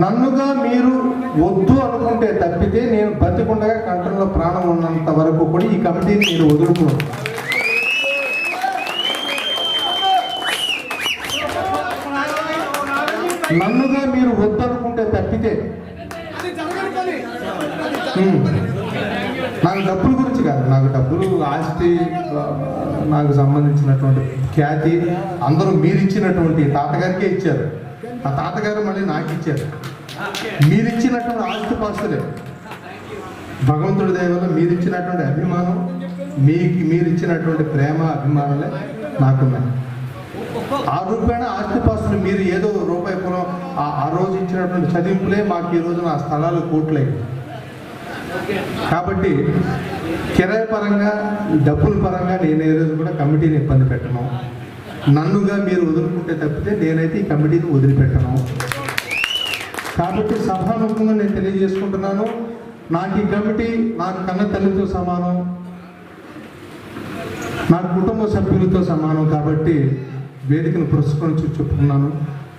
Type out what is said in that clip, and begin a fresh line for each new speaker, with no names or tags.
నన్నుగా మీరు వద్దు అనుకుంటే తప్పితే నేను బతికుండగా కంట్రోల్లో ప్రాణం ఉన్నంత వరకు కూడా ఈ కమిటీని మీరు వదులుకోను నన్నుగా మీరు వద్దు అనుకుంటే తప్పితే నాకు డబ్బుల గురించి కాదు నాకు డబ్బులు ఆస్తి నాకు సంబంధించినటువంటి ఖ్యాతి అందరూ మీరు ఇచ్చినటువంటి తాతగారికే ఇచ్చారు. ఆ తాతగారు మళ్ళీ నాకు ఇచ్చారు మీరు ఇచ్చినటువంటి ఆస్తి పాస్తులే. భగవంతుడి దయ మీరు ఇచ్చినటువంటి అభిమానం మీకు మీరు ఇచ్చినటువంటి ప్రేమ అభిమానాలే నాకున్నాయి. ఆ రూపాయన ఆస్తిపాస్తులు మీరు ఏదో రూపాయి పొలం ఆ రోజు ఇచ్చినటువంటి చదింపులే మాకు ఈ రోజు ఆ స్థలాలు కోట్లే. కాబట్టి కిరాయి పరంగా డబ్బుల పరంగా నేను ఏ రోజు కూడా కమిటీని ఇబ్బంది పెట్టను. నన్నుగా మీరు వదులుకుంటే తప్పితే నేనైతే ఈ కమిటీని వదిలిపెట్టను. కాబట్టి సభాముఖంగా నేను తెలియజేసుకుంటున్నాను నాకు ఈ కమిటీ నాకు కన్న తల్లితో సమానం నా కుటుంబ సభ్యులతో సమానం కాబట్టి వేదికను పురస్కరించి చెప్పుకున్నాను.